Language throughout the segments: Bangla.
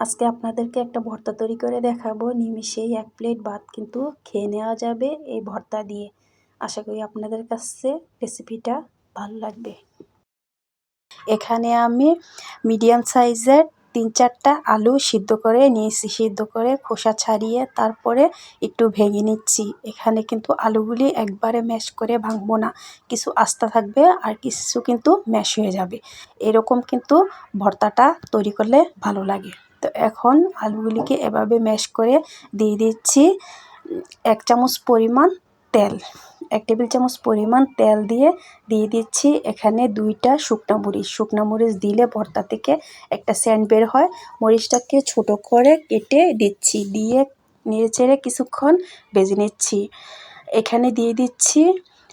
আজকে আপনাদেরকে একটা ভর্তা তৈরি করে দেখাবো। নিমিষেই এক প্লেট ভাত কিন্তু খেয়ে নেওয়া যাবে এই ভর্তা দিয়ে। আশা করি আপনাদের কাছে রেসিপিটা ভালো লাগবে। এখানে আমি মিডিয়াম সাইজের তিন চারটা আলু সিদ্ধ করে নিয়েছি। সিদ্ধ করে খোসা ছাড়িয়ে তারপরে একটু ভেঙে নিচ্ছি। এখানে কিন্তু আলুগুলি একবারে ম্যাশ করে ভাঙবো না। কিছু আস্তা থাকবে আর কিছু কিন্তু ম্যাশ হয়ে যাবে। এরকম কিন্তু ভর্তাটা তৈরি করলে ভালো লাগে। এখন আলুগুলিকে এভাবে ম্যাশ করে দিয়ে দিচ্ছি। এক চামচ পরিমাণ তেল, এক টেবিল চামচ পরিমাণ তেল দিয়ে দিয়ে দিচ্ছি এখানে দুইটা শুকনো মরিচ। শুকনো মরিচ দিলে ভর্তা থেকে একটা স্যান্ড বের হয়। মরিচটাকে ছোট করে কেটে দিচ্ছি, দিয়ে নেড়ে চেড়ে কিছুক্ষণ ভেজে নিচ্ছি। এখানে দিয়ে দিচ্ছি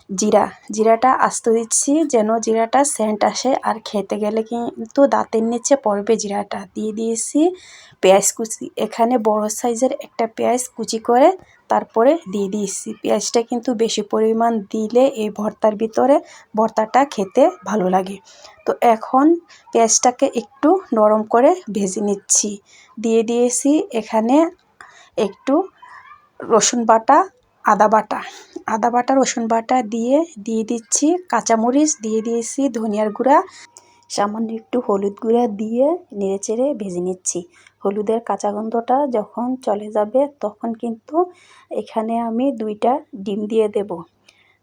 জিরা, জিরাটা আস্ত দিচ্ছি যেন জিরাটা সেন্ট আসে। আর খেতে গেলে কিন্তু দাঁতের নিচে পড়বে জিরাটা। দিয়ে দিয়েছি পেঁয়াজ কুচি। এখানে বড় সাইজের একটা পেঁয়াজ কুচি করে তারপরে দিয়ে দিয়েছি। পেঁয়াজটা কিন্তু বেশি পরিমাণ দিলে এই ভর্তার ভিতরে ভর্তাটা খেতে ভালো লাগে। তো এখন পেঁয়াজটাকে একটু নরম করে ভেজে নিচ্ছি। দিয়ে দিয়েছি এখানে একটু রসুন বাটা, আদা বাটা। আদা বাটা, রসুন বাটা দিয়ে দিয়ে দিচ্ছি। কাঁচামরিচ দিয়ে দিয়েছি, ধনিয়ার গুঁড়া। সামান্য একটু হলুদ গুঁড়া দিয়ে নেড়েচেড়ে ভেজে নিচ্ছি। হলুদের কাঁচা গন্ধটা যখন চলে যাবে, তখন কিন্তু এখানে আমি দুইটা ডিম দিয়ে দেব।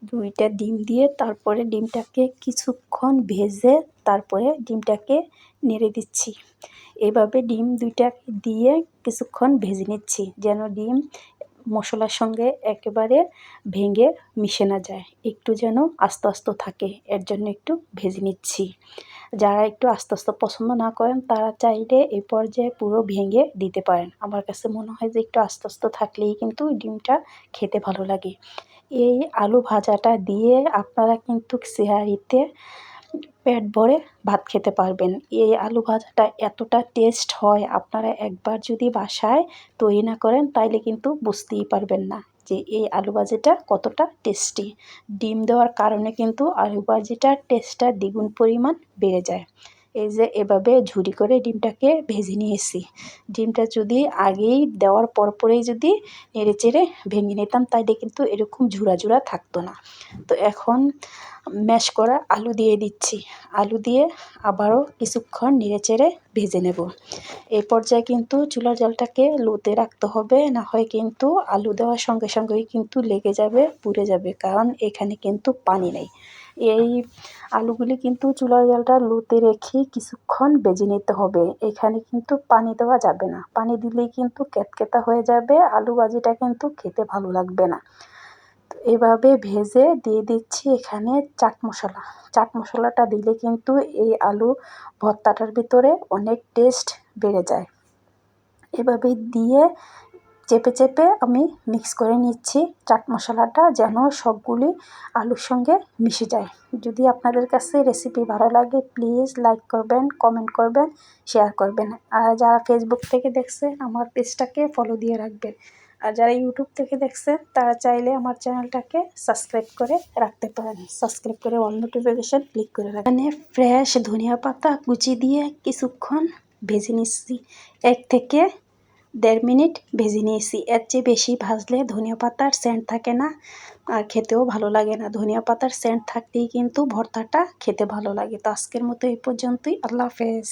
দুইটা ডিম দিয়ে তারপরে ডিমটাকে কিছুক্ষণ ভেজে তারপরে ডিমটাকে নেড়ে দিচ্ছি। এভাবে ডিম দুইটা দিয়ে কিছুক্ষণ ভেজে নিচ্ছি, যেন ডিম মশলার সঙ্গে একেবারে ভেঙে মিশে না যায়। একটু যেন আস্তে আস্তে থাকে, এর জন্য একটু ভেজে নিচ্ছি। যারা একটু আস্তে আস্তে পছন্দ না করেন, তারা চাইলে এই পর্যায়ে পুরো ভেঙে দিতে পারেন। আমার কাছে মনে হয় যে একটু আস্তে আস্তে থাকলেই কিন্তু ডিমটা খেতে ভালো লাগে। এই আলু ভাজাটা দিয়ে আপনারা কিন্তু সেহারিতে পেট ভরে ভাত খেতে পারবেন। এই আলু ভাজাটা এতটা টেস্ট হয়, আপনারা একবার যদি বাসায় তৈরি না করেন, তাইলে কিন্তু বুঝতেই পারবেন না যে এই আলু ভাজিটা কতটা টেস্টি ডিম দেওয়ার কারণে কিন্তু আলু ভাজিটার টেস্টটা দ্বিগুণ পরিমাণ বেড়ে যায়। এই যে এভাবে ঝুড়ি করে ডিমটাকে ভেজে নিয়েছি। ডিমটা যদি আগেই দেওয়ার পরপরেই যদি নেড়ে চেড়ে ভেঙে নিতাম, তাইলে কিন্তু এরকম ঝুরা ঝুরা থাকতো না। তো এখন ম্যাশ করা আলু দিয়ে দিচ্ছি। আলু দিয়ে আবারও কিছুক্ষণ নেড়ে চেড়ে ভেজে নেব। এই পর্যায়ে কিন্তু চুলার জলটাকে লোতে রাখতে হবে, না হয় কিন্তু আলু দেওয়ার সঙ্গে সঙ্গেই কিন্তু লেগে যাবে, পুড়ে যাবে, কারণ এখানে কিন্তু পানি নেই। এই আলুগুলি কিন্তু চুলার জলটা লুতে রেখে কিছুক্ষণ বেজে নিতে হবে। এখানে কিন্তু পানি দেওয়া যাবে না। পানি দিলেই কিন্তু ক্যাতকেতা হয়ে যাবে, আলু ভাজিটা কিন্তু খেতে ভালো লাগবে না। এভাবে ভেজে দিয়ে দিচ্ছি এখানে চাট মশলা। চাট মশলাটা দিলে কিন্তু এই আলু ভর্তাটার ভিতরে অনেক টেস্ট বেড়ে যায়। এভাবে দিয়ে চেপে চেপে আমি মিক্স করে নিচ্ছি চাট মশলাটা যেন সবগুলি আলুর সঙ্গে মিশে যায়। যদি আপনাদের কাছে রেসিপি ভালো লাগে প্লিজ লাইক করবেন কমেন্ট করবেন শেয়ার করবেন। আর যারা ফেসবুক থেকে দেখছে, আমার পেজটাকে ফলো দিয়ে রাখবেন। আর যারা ইউটিউব থেকে দেখছেন তারা চাইলে আমার চ্যানেলটাকে সাবস্ক্রাইব করে রাখতে পারেন। সাবস্ক্রাইব করে অল নোটিফিকেশান ক্লিক করে রাখেন এখানে ফ্রেশ ধনিয়া পাতা কুচি দিয়ে কিছুক্ষণ ভেজে নিচ্ছি। এক থেকে দেড় মিনিট ভেজে নিয়েছি। এর চেয়ে বেশি ভাজলে ধনিয়া পাতার সেন্ট থাকে না আর খেতেও ভালো লাগে না। ধনিয়া পাতার সেন্ট থাকতেই কিন্তু ভর্তাটা খেতে ভালো লাগে। তো আজকের মতো এই পর্যন্তই। আল্লাহ হাফেজ।